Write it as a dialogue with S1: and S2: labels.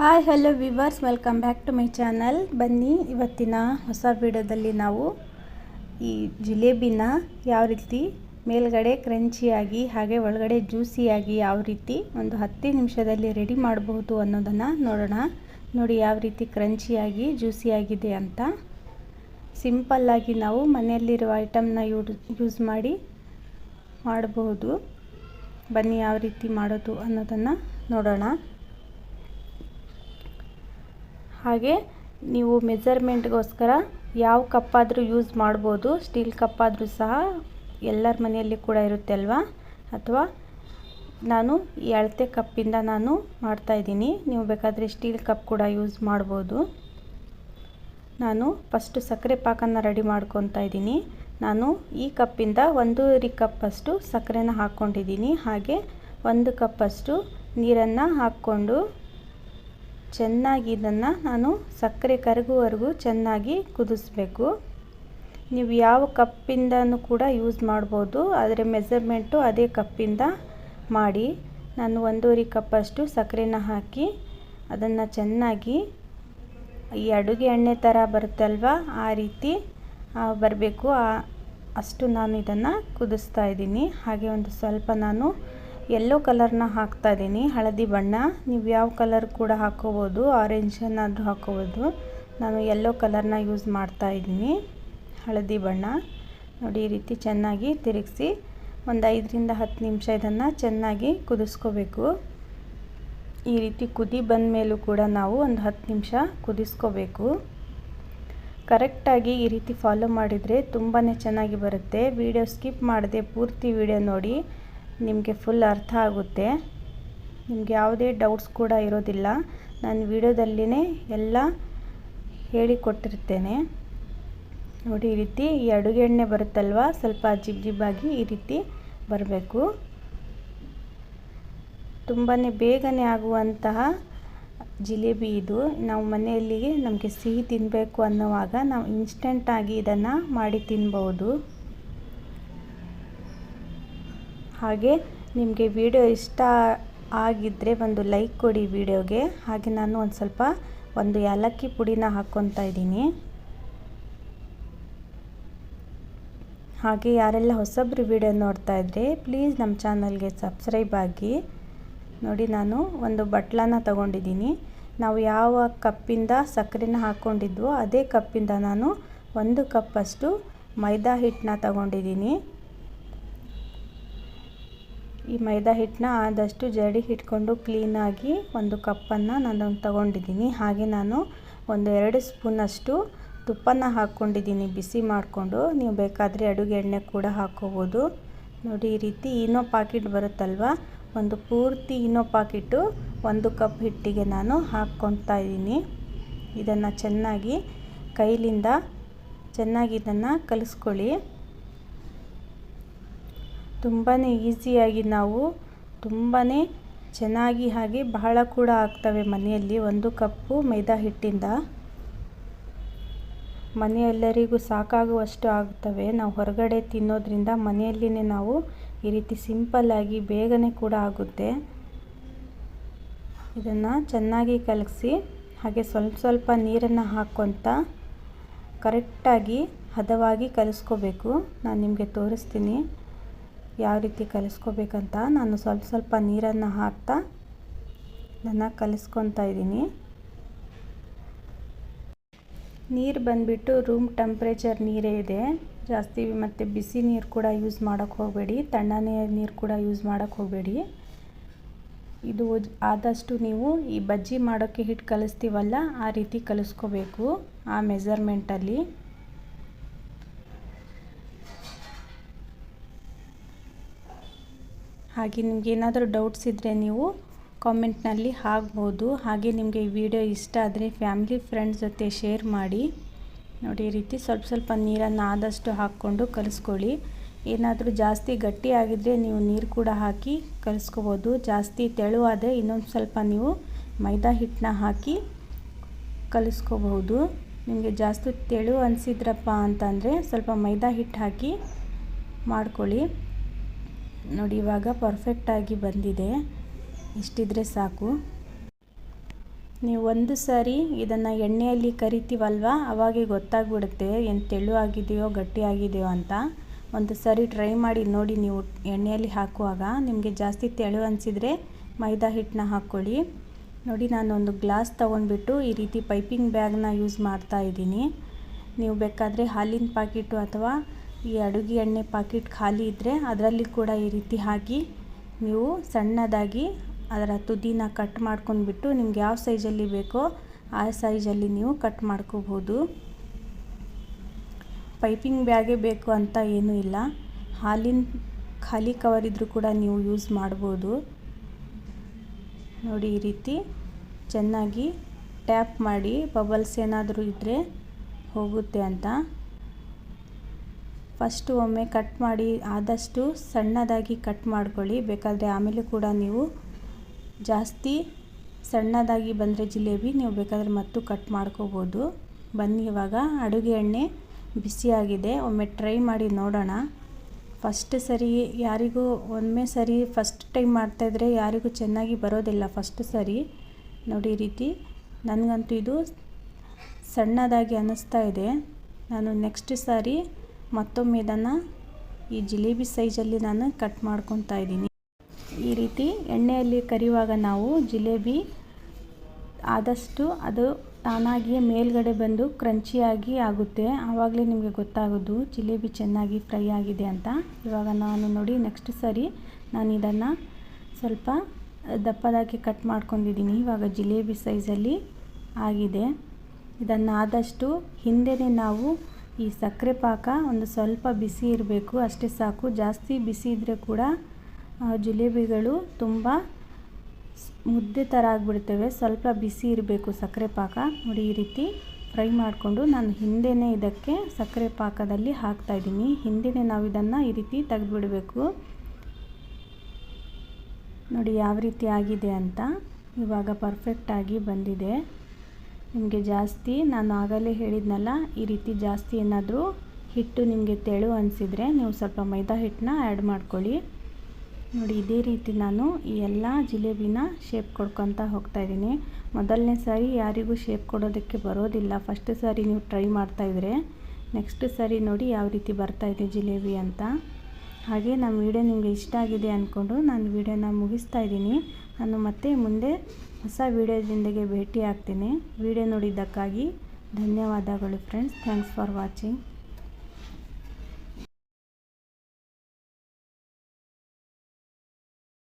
S1: Hi hello viewers welcome back to my channel ಬನ್ನಿ, ಇವತ್ತಿನ ಹೊಸ ವಿಡಿಯೋದಲ್ಲಿ ನಾವು ಈ ಜಿಲೇಬಿನ ಯಾವ ರೀತಿ ಮೇಲ್ಗಡೆ ಕ್ರಂಚಿಯಾಗಿ ಹಾಗೆ ಒಳಗಡೆ ಜ್ಯೂಸಿಯಾಗಿ ಯಾವ ರೀತಿ ಒಂದು ಹತ್ತು ನಿಮಿಷದಲ್ಲಿ ರೆಡಿ ಮಾಡಬಹುದು ಅನ್ನೋದನ್ನು ನೋಡೋಣ. ನೋಡಿ ಯಾವ ರೀತಿ ಕ್ರಂಚಿಯಾಗಿ ಜ್ಯೂಸಿಯಾಗಿದೆ ಅಂತ. ಸಿಂಪಲ್ಲಾಗಿ ನಾವು ಮನೆಯಲ್ಲಿರುವ ಐಟಮ್ನ ಯೂಸ್ ಮಾಡಿ ಮಾಡಬಹುದು. ಬನ್ನಿ ಯಾವ ರೀತಿ ಮಾಡೋದು ಅನ್ನೋದನ್ನು ನೋಡೋಣ. ಹಾಗೆ ನೀವು ಮೆಜರ್ಮೆಂಟ್ಗೋಸ್ಕರ ಯಾವ ಕಪ್ಪಾದರೂ ಯೂಸ್ ಮಾಡ್ಬೋದು, ಸ್ಟೀಲ್ ಕಪ್ಪಾದರೂ ಸಹ ಎಲ್ಲರ ಮನೆಯಲ್ಲಿ ಕೂಡ ಇರುತ್ತೆ ಅಲ್ವಾ? ಅಥವಾ ನಾನು ಈ ಅಳತೆ ಕಪ್ಪಿಂದ ನಾನು ಮಾಡ್ತಾಯಿದ್ದೀನಿ ನೀವು ಬೇಕಾದರೆ ಸ್ಟೀಲ್ ಕಪ್ ಕೂಡ ಯೂಸ್ ಮಾಡ್ಬೋದು. ನಾನು ಫಸ್ಟು ಸಕ್ಕರೆ ಪಾಕನ್ನು ರೆಡಿ ಮಾಡ್ಕೊತಾ ಇದ್ದೀನಿ. ನಾನು ಈ ಕಪ್ಪಿಂದ ಒಂದೂವರೆ ಕಪ್ಪಷ್ಟು ಸಕ್ಕರೆನ ಹಾಕ್ಕೊಂಡಿದ್ದೀನಿ. ಹಾಗೆ ಒಂದು ಕಪ್ಪಷ್ಟು ನೀರನ್ನು ಹಾಕ್ಕೊಂಡು ಚೆನ್ನಾಗಿ ಇದನ್ನು ನಾನು ಸಕ್ಕರೆ ಕರಗುವವರೆಗೂ ಚೆನ್ನಾಗಿ ಕುದಿಸ್ಬೇಕು. ನೀವು ಯಾವ ಕಪ್ಪಿಂದನೂ ಕೂಡ ಯೂಸ್ ಮಾಡ್ಬೋದು. ಆದರೆ ಮೆಸರ್ಮೆಂಟು ಅದೇ ಕಪ್ಪಿಂದ ಮಾಡಿ ನಾನು ಒಂದೂವರೆ ಕಪ್ಪಷ್ಟು ಸಕ್ಕರೆನ ಹಾಕಿ ಅದನ್ನು ಚೆನ್ನಾಗಿ ಈ ಅಡುಗೆ ಎಣ್ಣೆ ಥರ ಬರುತ್ತಲ್ವ ಆ ರೀತಿ ಬರಬೇಕು. ಅಷ್ಟು ನಾನು ಇದನ್ನು ಕುದಿಸ್ತಾ ಇದ್ದೀನಿ. ಹಾಗೆ ಒಂದು ಸ್ವಲ್ಪ ನಾನು ಯೆಲ್ಲೋ ಕಲರ್ನ ಹಾಕ್ತಾ ಇದ್ದೀನಿ. ಹಳದಿ ಬಣ್ಣ. ನೀವು ಯಾವ ಕಲರ್ ಕೂಡ ಹಾಕೋಬೋದು. ಆರೆಂಜನ್ನಾದರೂ ಹಾಕೋಬೋದು. ನಾನು ಯೆಲ್ಲೋ ಕಲರ್ನ ಯೂಸ್ ಮಾಡ್ತಾ ಇದ್ದೀನಿ. ಹಳದಿ ಬಣ್ಣ. ನೋಡಿ, ಈ ರೀತಿ ಚೆನ್ನಾಗಿ ತಿರುಗಿಸಿ ಒಂದು ಐದರಿಂದ ಹತ್ತು ನಿಮಿಷ ಇದನ್ನು ಚೆನ್ನಾಗಿ ಕುದಿಸ್ಕೋಬೇಕು. ಈ ರೀತಿ ಕುದಿ ಬಂದ ಮೇಲೂ ಕೂಡ ನಾವು ಒಂದು ಹತ್ತು ನಿಮಿಷ ಕುದಿಸ್ಕೋಬೇಕು. ಕರೆಕ್ಟಾಗಿ ಈ ರೀತಿ ಫಾಲೋ ಮಾಡಿದರೆ ತುಂಬಾ ಚೆನ್ನಾಗಿ ಬರುತ್ತೆ. ವಿಡಿಯೋ ಸ್ಕಿಪ್ ಮಾಡದೆ ಪೂರ್ತಿ ವಿಡಿಯೋ ನೋಡಿ. ನಿಮಗೆ ಫುಲ್ ಅರ್ಥ ಆಗುತ್ತೆ. ನಿಮ್ಗೆ ಯಾವುದೇ ಡೌಟ್ಸ್ ಕೂಡ ಇರೋದಿಲ್ಲ. ನಾನು ವಿಡಿಯೋದಲ್ಲಿನೇ ಎಲ್ಲ ಹೇಳಿಕೊಟ್ಟಿರ್ತೇನೆ. ನೋಡಿ, ಈ ರೀತಿ ಈ ಅಡುಗೆ ಎಣ್ಣೆ ಬರುತ್ತಲ್ವ? ಸ್ವಲ್ಪ ಜಿಬ್ ಜಿಬ್ಬಾಗಿ ಈ ರೀತಿ ಬರಬೇಕು. ತುಂಬಾ ಬೇಗನೆ ಆಗುವಂತಹ ಜಿಲೇಬಿ ಇದು. ನಾವು ಮನೆಯಲ್ಲಿ ನಮಗೆ ಸಿಹಿ ತಿನ್ನಬೇಕು ಅನ್ನುವಾಗ ನಾವು ಇನ್ಸ್ಟೆಂಟಾಗಿ ಇದನ್ನು ಮಾಡಿ ತಿನ್ಬೋದು. ಹಾಗೆ ನಿಮಗೆ ವಿಡಿಯೋ ಇಷ್ಟ ಆಗಿದ್ದರೆ ಒಂದು ಲೈಕ್ ಕೊಡಿ ವಿಡಿಯೋಗೆ. ಹಾಗೆ ನಾನು ಒಂದು ಸ್ವಲ್ಪ ಒಂದು ಏಲಕ್ಕಿ ಪುಡಿನ ಹಾಕ್ಕೊತಾ ಇದ್ದೀನಿ. ಹಾಗೆ ಯಾರೆಲ್ಲ ಹೊಸಬ್ರು ವಿಡಿಯೋ ನೋಡ್ತಾ ಇದ್ದರೆ ಪ್ಲೀಸ್ ನಮ್ಮ ಚಾನಲ್ಗೆ ಸಬ್ಸ್ಕ್ರೈಬ್ ಆಗಿ. ನೋಡಿ, ನಾನು ಒಂದು ಬಟ್ಲನ್ನ ತಗೊಂಡಿದ್ದೀನಿ. ನಾವು ಯಾವ ಕಪ್ಪಿಂದ ಸಕ್ಕರೆನ ಹಾಕ್ಕೊಂಡಿದ್ವೋ ಅದೇ ಕಪ್ಪಿಂದ ನಾನು ಒಂದು ಕಪ್ಪಷ್ಟು ಮೈದಾ ಹಿಟ್ಟನ್ನ ತಗೊಂಡಿದ್ದೀನಿ. ಈ ಮೈದಾ ಹಿಟ್ಟನ್ನ ಆದಷ್ಟು ಜಡಿ ಇಟ್ಕೊಂಡು ಕ್ಲೀನಾಗಿ ಒಂದು ಕಪ್ಪನ್ನು ನಾನು ತಗೊಂಡಿದ್ದೀನಿ. ಹಾಗೆ ನಾನು ಒಂದು ಎರಡು ಸ್ಪೂನಷ್ಟು ತುಪ್ಪನ ಹಾಕ್ಕೊಂಡಿದ್ದೀನಿ ಬಿಸಿ ಮಾಡಿಕೊಂಡು. ನೀವು ಬೇಕಾದರೆ ಅಡುಗೆ ಎಣ್ಣೆ ಕೂಡ ಹಾಕ್ಕೋಬೋದು ನೋಡಿ, ಈ ರೀತಿ ಇನೋ ಪಾಕಿಟ್ ಬರುತ್ತಲ್ವ? ಒಂದು ಪೂರ್ತಿ ಇನೋ ಪಾಕಿಟ್ಟು ಒಂದು ಕಪ್ ಹಿಟ್ಟಿಗೆ ನಾನು ಹಾಕ್ಕೊತಾ ಇದ್ದೀನಿ. ಇದನ್ನು ಚೆನ್ನಾಗಿ ಕೈಲಿಂದ ಚೆನ್ನಾಗಿ ಇದನ್ನು ಕಲಿಸ್ಕೊಳ್ಳಿ. ತುಂಬಾ ಈಸಿಯಾಗಿ ನಾವು ತುಂಬಾ ಚೆನ್ನಾಗಿ ಹಾಗೆ ಬಹಳ ಕೂಡ ಆಗ್ತವೆ ಮನೆಯಲ್ಲಿ ಒಂದು ಕಪ್ಪು ಮೈದಾ ಹಿಟ್ಟಿಂದ. ಮನೆಯೆಲ್ಲರಿಗೂ ಸಾಕಾಗುವಷ್ಟು ಆಗ್ತವೆ. ನಾವು ಹೊರಗಡೆ ತಿನ್ನೋದ್ರಿಂದ ಮನೆಯಲ್ಲಿನೇ ನಾವು ಈ ರೀತಿ ಸಿಂಪಲ್ಲಾಗಿ ಬೇಗನೆ ಕೂಡ ಆಗುತ್ತೆ. ಇದನ್ನು ಚೆನ್ನಾಗಿ ಕಲಗಿಸಿ ಹಾಗೆ ಸ್ವಲ್ಪ ಸ್ವಲ್ಪ ನೀರನ್ನು ಹಾಕ್ಕೊತ ಕರೆಕ್ಟಾಗಿ ಹದವಾಗಿ ಕಲಿಸ್ಕೋಬೇಕು. ನಾನು ನಿಮಗೆ ತೋರಿಸ್ತೀನಿ. ಯಾವ ರೀತಿ ಕಲಿಸ್ಕೋಬೇಕಂತ ನಾನು ಸ್ವಲ್ಪ ಸ್ವಲ್ಪ ನೀರನ್ನು ಹಾಕ್ತಾ ಇದನ್ನು ಕಲಿಸ್ಕೊತಾ ಇದ್ದೀನಿ. ನೀರು ಬಂದುಬಿಟ್ಟು ರೂಮ್ ಟೆಂಪ್ರೇಚರ್ ನೀರೇ ಇದೆ. ಜಾಸ್ತಿ ಮತ್ತು ಬಿಸಿ ನೀರು ಕೂಡ ಯೂಸ್ ಮಾಡೋಕ್ಕೆ ಹೋಗಬೇಡಿ. ತಣ್ಣನೇ ನೀರು ಕೂಡ ಯೂಸ್ ಮಾಡೋಕ್ಕೆ ಹೋಗಬೇಡಿ. ಇದು ಆದಷ್ಟು ನೀವು ಈ ಬಜ್ಜಿ ಮಾಡೋಕ್ಕೆ ಹಿಟ್ಟು ಕಲಿಸ್ತೀವಲ್ಲ, ಆ ರೀತಿ ಕಲಿಸ್ಕೋಬೇಕು ಆ ಮೆಜರ್ಮೆಂಟಲ್ಲಿ ಹಾಗೆ ನಿಮ್ಗೆ ಏನಾದರೂ ಡೌಟ್ಸ್ ಇದ್ದರೆ ನೀವು ಕಾಮೆಂಟ್ನಲ್ಲಿ ಆಗ್ಬೋದು ಹಾಗೆ ನಿಮಗೆ ಈ ವಿಡಿಯೋ ಇಷ್ಟ ಆದರೆ ಫ್ಯಾಮಿಲಿ ಫ್ರೆಂಡ್ಸ್ ಜೊತೆ ಶೇರ್ ಮಾಡಿ. ನೋಡಿ ಈ ರೀತಿ ಸ್ವಲ್ಪ ಸ್ವಲ್ಪ ನೀರನ್ನು ಆದಷ್ಟು ಹಾಕ್ಕೊಂಡು ಕಲಿಸ್ಕೊಳ್ಳಿ. ಏನಾದರೂ ಜಾಸ್ತಿ ಗಟ್ಟಿ ಆಗಿದ್ದರೆ ನೀವು ನೀರು ಕೂಡ ಹಾಕಿ ಕಲಿಸ್ಕೋಬೋದು. ಜಾಸ್ತಿ ತೆಳುವಾದರೆ ಇನ್ನೊಂದು ಸ್ವಲ್ಪ ನೀವು ಮೈದಾ ಹಿಟ್ಟನ್ನ ಹಾಕಿ ಕಲಿಸ್ಕೋಬಹುದು ನಿಮಗೆ ಜಾಸ್ತಿ ತೆಳು ಅನಿಸಿದ್ರಪ್ಪ ಅಂತಂದರೆ ಸ್ವಲ್ಪ ಮೈದಾ ಹಿಟ್ಟು ಹಾಕಿ ಮಾಡ್ಕೊಳ್ಳಿ. ನೋಡಿ, ಇವಾಗ ಪರ್ಫೆಕ್ಟಾಗಿ ಬಂದಿದೆ. ಇಷ್ಟಿದ್ರೆ ಸಾಕು. ನೀವು ಒಂದು ಸಾರಿ ಇದನ್ನು ಎಣ್ಣೆಯಲ್ಲಿ ಕರಿತೀವಲ್ವ? ಅವಾಗೆ ಗೊತ್ತಾಗ್ಬಿಡುತ್ತೆ ಏನು ತೆಳು ಆಗಿದೆಯೋ, ಗಟ್ಟಿ ಆಗಿದೆಯೋ ಅಂತ. ಒಂದು ಸಾರಿ ಟ್ರೈ ಮಾಡಿ ನೋಡಿ ನೀವು ಎಣ್ಣೆಯಲ್ಲಿ ಹಾಕುವಾಗ. ನಿಮಗೆ ಜಾಸ್ತಿ ತೆಳು ಅನಿಸಿದರೆ ಮೈದಾ ಹಿಟ್ಟನ್ನ ಹಾಕ್ಕೊಳ್ಳಿ. ನೋಡಿ ನಾನು ಒಂದು ಗ್ಲಾಸ್ ತೊಗೊಂಡ್ಬಿಟ್ಟು ಈ ರೀತಿ ಪೈಪಿಂಗ್ ಬ್ಯಾಗ್ನ ಯೂಸ್ ಮಾಡ್ತಾ ಇದ್ದೀನಿ. ನೀವು ಬೇಕಾದರೆ ಹಾಲಿನ ಪಾಕಿಟು ಅಥವಾ ಈ ಅಡುಗೆ ಎಣ್ಣೆ ಪಾಕಿಟ್ ಖಾಲಿ ಇದ್ದರೆ ಅದರಲ್ಲಿ ಕೂಡ ಈ ರೀತಿ ಹಾಕಿ ನೀವು ಸಣ್ಣದಾಗಿ ಅದರ ತುದಿನ ಕಟ್ ಮಾಡ್ಕೊಂಡ್ಬಿಟ್ಟು ನಿಮ್ಗೆ ಯಾವ ಸೈಜಲ್ಲಿ ಬೇಕೋ ಆ ಸೈಜಲ್ಲಿ ನೀವು ಕಟ್ ಮಾಡ್ಕೋಬೋದು. ಪೈಪಿಂಗ್ ಬ್ಯಾಗೇ ಬೇಕು ಅಂತ ಏನೂ ಇಲ್ಲ. ಹಾಲಿನ ಖಾಲಿ ಕವರ್ ಇದ್ದರೂ ಕೂಡ ನೀವು ಯೂಸ್ ಮಾಡ್ಬೋದು. ನೋಡಿ ಈ ರೀತಿ ಚೆನ್ನಾಗಿ ಟ್ಯಾಪ್ ಮಾಡಿ ಬಬಲ್ಸ್ ಏನಾದರೂ ಇದ್ದರೆ ಹೋಗುತ್ತೆ ಅಂತ. ಫಸ್ಟು ಒಮ್ಮೆ ಕಟ್ ಮಾಡಿ ಆದಷ್ಟು ಸಣ್ಣದಾಗಿ ಕಟ್ ಮಾಡ್ಕೊಳ್ಳಿ. ಬೇಕಾದರೆ ಆಮೇಲೆ ಕೂಡ ನೀವು ಜಾಸ್ತಿ ಸಣ್ಣದಾಗಿ ಬಂದರೆ ಜಿಲೇಬಿ, ನೀವು ಬೇಕಾದರೆ ಮತ್ತು ಕಟ್ ಮಾಡ್ಕೋಬೋದು. ಬನ್ನಿ, ಇವಾಗ ಅಡುಗೆ ಎಣ್ಣೆ ಬಿಸಿಯಾಗಿದೆ ಒಮ್ಮೆ ಟ್ರೈ ಮಾಡಿ ನೋಡೋಣ. ಫಸ್ಟ್ ಸರಿ ಯಾರಿಗೂ, ಒಮ್ಮೆ ಸರಿ ಫಸ್ಟ್ ಟೈಮ್ ಮಾಡ್ತಾಯಿದ್ರೆ ಯಾರಿಗೂ ಚೆನ್ನಾಗಿ ಬರೋದಿಲ್ಲ ಫಸ್ಟ್ ಸರಿ. ನೋಡಿ ರೀತಿ. ನನಗಂತೂ ಇದು ಸಣ್ಣದಾಗಿ ಅನ್ನಿಸ್ತಾ ಇದೆ. ನಾನು ನೆಕ್ಸ್ಟ್ ಸಾರಿ ಮತ್ತೊಮ್ಮೆ ಇದನ್ನು ಈ ಜಿಲೇಬಿ ಸೈಜಲ್ಲಿ ನಾನು ಕಟ್ ಮಾಡ್ಕೊತಾ ಇದ್ದೀನಿ. ಈ ರೀತಿ ಎಣ್ಣೆಯಲ್ಲಿ ಕರಿಯುವಾಗ ನಾವು ಜಿಲೇಬಿ ಆದಷ್ಟು ಅದು ತಾನಾಗಿಯೇ ಮೇಲ್ಗಡೆ ಬಂದು ಕ್ರಂಚಿಯಾಗಿ ಆಗುತ್ತೆ. ಆವಾಗಲೇ ನಿಮಗೆ ಗೊತ್ತಾಗೋದು ಜಿಲೇಬಿ ಚೆನ್ನಾಗಿ ಫ್ರೈ ಆಗಿದೆ ಅಂತ. ಇವಾಗ ನಾನು ನೋಡಿ ನೆಕ್ಸ್ಟ್ ಸರಿ ನಾನು ಇದನ್ನು ಸ್ವಲ್ಪ ದಪ್ಪದಾಗಿ ಕಟ್ ಮಾಡ್ಕೊಂಡಿದ್ದೀನಿ. ಇವಾಗ ಜಿಲೇಬಿ ಸೈಜಲ್ಲಿ ಆಗಿದೆ. ಇದನ್ನು ಆದಷ್ಟು ಹಿಂದೆಯೇ ನಾವು ಈ ಸಕ್ಕರೆ ಪಾಕ ಒಂದು ಸ್ವಲ್ಪ ಬಿಸಿ ಇರಬೇಕು, ಅಷ್ಟೇ ಸಾಕು. ಜಾಸ್ತಿ ಬಿಸಿ ಇದ್ದರೆ ಕೂಡ ಜಿಲೇಬಿಗಳು ತುಂಬ ಮುದ್ದೆ ಥರ ಆಗಿಬಿಡ್ತವೆ. ಸ್ವಲ್ಪ ಬಿಸಿ ಇರಬೇಕು ಸಕ್ಕರೆ ಪಾಕ. ನೋಡಿ, ಈ ರೀತಿ ಫ್ರೈ ಮಾಡಿಕೊಂಡು ನಾನು ಹಿಂದೆಯೇ ಇದಕ್ಕೆ ಸಕ್ಕರೆ ಪಾಕದಲ್ಲಿ ಹಾಕ್ತಾಯಿದ್ದೀನಿ ಹಿಂದೆಯೇ ನಾವು ಇದನ್ನು ಈ ರೀತಿ ತೆಗೆದುಬಿಡಬೇಕು. ನೋಡಿ, ಯಾವ ರೀತಿ ಆಗಿದೆ ಅಂತ ಇವಾಗ ಪರ್ಫೆಕ್ಟಾಗಿ ಬಂದಿದೆ. ನಿಮಗೆ ಜಾಸ್ತಿ, ನಾನು ಆಗಲೇ ಹೇಳಿದ್ನಲ್ಲ, ಈ ರೀತಿ ಜಾಸ್ತಿ ಏನಾದರೂ ಹಿಟ್ಟು ನಿಮಗೆ ತೆಳು ಅನಿಸಿದರೆ ನೀವು ಸ್ವಲ್ಪ ಮೈದಾ ಹಿಟ್ಟನ್ನ ಆ್ಯಡ್ ಮಾಡ್ಕೊಳ್ಳಿ. ನೋಡಿ, ಇದೇ ರೀತಿ ನಾನು ಈ ಎಲ್ಲ ಜಿಲೇಬಿನ ಶೇಪ್ ಕೊಡ್ಕೊತ ಹೋಗ್ತಾಯಿದ್ದೀನಿ ಮೊದಲನೇ ಸಾರಿ ಯಾರಿಗೂ ಶೇಪ್ ಕೊಡೋದಕ್ಕೆ ಬರೋದಿಲ್ಲ. ಫಸ್ಟ್ ಸಾರಿ ನೀವು ಟ್ರೈ ಮಾಡ್ತಾಯಿದ್ರೆ ನೆಕ್ಸ್ಟ್ ಸಾರಿ ನೋಡಿ ಯಾವ ರೀತಿ ಬರ್ತಾಯಿದೆ ಜಿಲೇಬಿ ಅಂತ. ಹಾಗೆ ನಮ್ಮ ವಿಡಿಯೋ ನಿಮಗೆ ಇಷ್ಟ ಆಗಿದೆ ಅಂದ್ಕೊಂಡು ನಾನು ವಿಡಿಯೋನ ಮುಗಿಸ್ತಾ ಇದ್ದೀನಿ. ನಾನು ಮತ್ತೆ ಮುಂದೆ ಹೊಸ ವಿಡಿಯೋದೊಂದಿಗೆ ಭೇಟಿ ಆಗ್ತೀನಿ ವಿಡಿಯೋ ನೋಡಿದ್ದಕ್ಕಾಗಿ ಧನ್ಯವಾದಗಳು ಫ್ರೆಂಡ್ಸ್ ಥ್ಯಾಂಕ್ಸ್ ಫಾರ್ ವಾಚಿಂಗ್